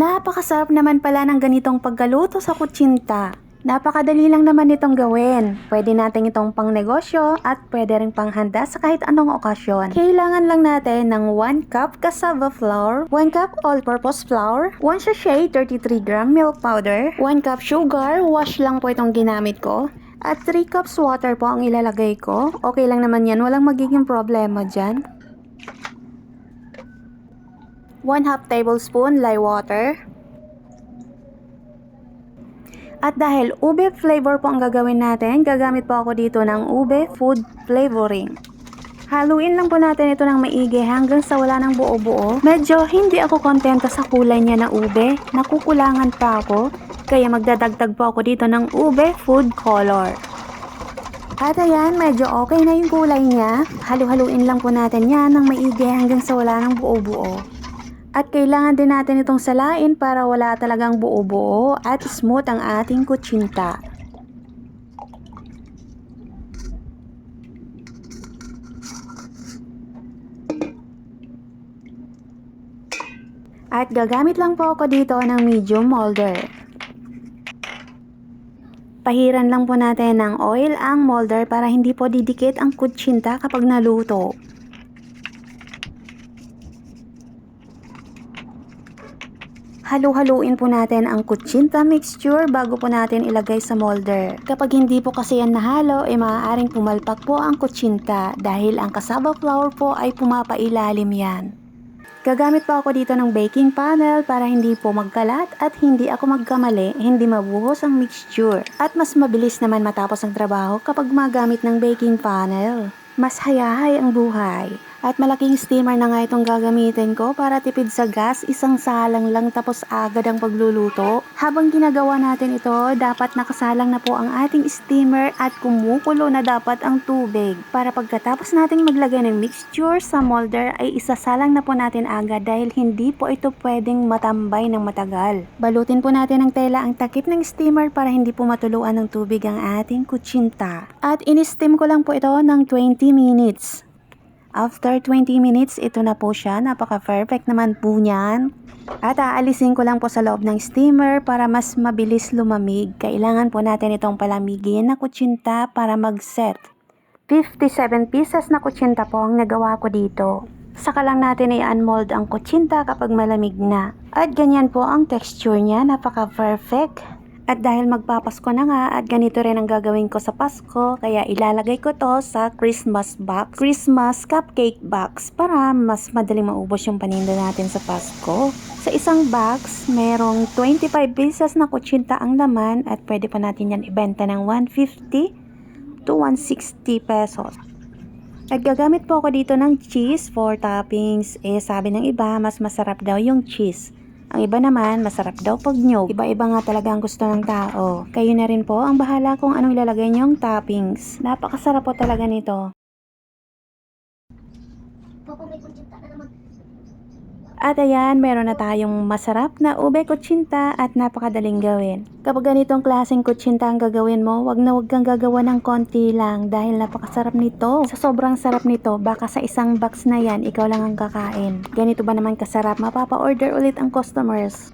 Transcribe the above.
Napakasarap naman pala ng ganitong paggaluto sa kutsinta. Napakadali lang naman itong gawin. Pwede natin itong pang negosyo at pwede rin panghanda sa kahit anong okasyon. Kailangan lang natin ng 1 cup cassava flour, 1 cup all-purpose flour, 1 sachet 33 gram milk powder, 1 cup sugar, wash lang po itong ginamit ko, at 3 cups water po ang ilalagay ko. Okay lang naman yan, walang magiging problema dyan. 1 half tablespoon lye water. At dahil ube flavor po ang gagawin natin, gagamit po ako dito ng ube food flavoring. Haluin lang po natin ito ng maigi hanggang sa wala ng buo-buo. Medyo hindi ako kontento sa kulay niya na ube. Nakukulangan pa ako. Kaya magdadagdag po ako dito ng ube food color. At ayan, medyo okay na yung kulay niya. Halu-haluin lang po natin yan ng maigi hanggang sa wala ng buo-buo. At kailangan din natin itong salain para wala talagang buo-buo at smooth ang ating kutsinta. At gagamit lang po ako dito ng medium molder. Pahiran lang po natin ng oil ang molder para hindi po didikit ang kutsinta kapag naluto. Halu-haluin po natin ang kutsinta mixture bago po natin ilagay sa molder. Kapag hindi po kasi yan nahalo, ay maaaring pumalpak po ang kutsinta dahil ang cassava flour po ay pumapailalim yan. Gagamit po ako dito ng baking panel para hindi po magkalat at hindi ako magkamali, hindi mabuhos ang mixture. At mas mabilis naman matapos ang trabaho kapag magamit ng baking panel. Mas hayahay ang buhay. At malaking steamer na nga itong gagamitin ko para tipid sa gas, isang salang lang tapos agad ang pagluluto. Habang ginagawa natin ito, dapat nakasalang na po ang ating steamer at kumukulo na dapat ang tubig. Para pagkatapos nating maglagay ng mixture sa molder ay isasalang na po natin agad dahil hindi po ito pwedeng matambay ng matagal. Balutin po natin ng tela ang takip ng steamer para hindi po matuluan ng tubig ang ating kutsinta. At in-steam ko lang po ito ng 20 minutes. After 20 minutes, ito na po siya. Napaka-perfect naman po niyan. At aalisin ko lang po sa loob ng steamer para mas mabilis lumamig. Kailangan po natin itong palamigin na kutsinta para mag-set. 57 pieces na kutsinta po ang nagawa ko dito. Saka lang natin i-unmold ang kutsinta kapag malamig na. At ganyan po ang texture niya, napaka-perfect. At dahil magpapasko na nga at ganito rin ang gagawin ko sa Pasko, kaya ilalagay ko to sa Christmas box, Christmas cupcake box para mas madaling maubos yung paninda natin sa Pasko. Sa isang box, merong 25 pieces na kutsinta ang laman at pwede pa natin yan ibenta ng 150 to 160 pesos. At gagamit po ako dito ng cheese for toppings. Eh sabi ng iba, mas masarap daw yung cheese. Ang iba naman, masarap daw pag nyog. Iba-iba nga talaga ang gusto ng tao. Kayo na rin po ang bahala kung anong ilalagay niyong toppings. Napakasarap po talaga nito. Popo, may kutsinta na naman. At ayan, meron na tayong masarap na ube kutsinta at napakadaling gawin. Kapag ganitong klaseng kutsinta ang gagawin mo, wag na wag kang gagawa ng konti lang dahil napakasarap nito. Sa sobrang sarap nito, baka sa isang box na yan, ikaw lang ang kakain. Ganito ba naman kasarap, mapapa-order ulit ang customers.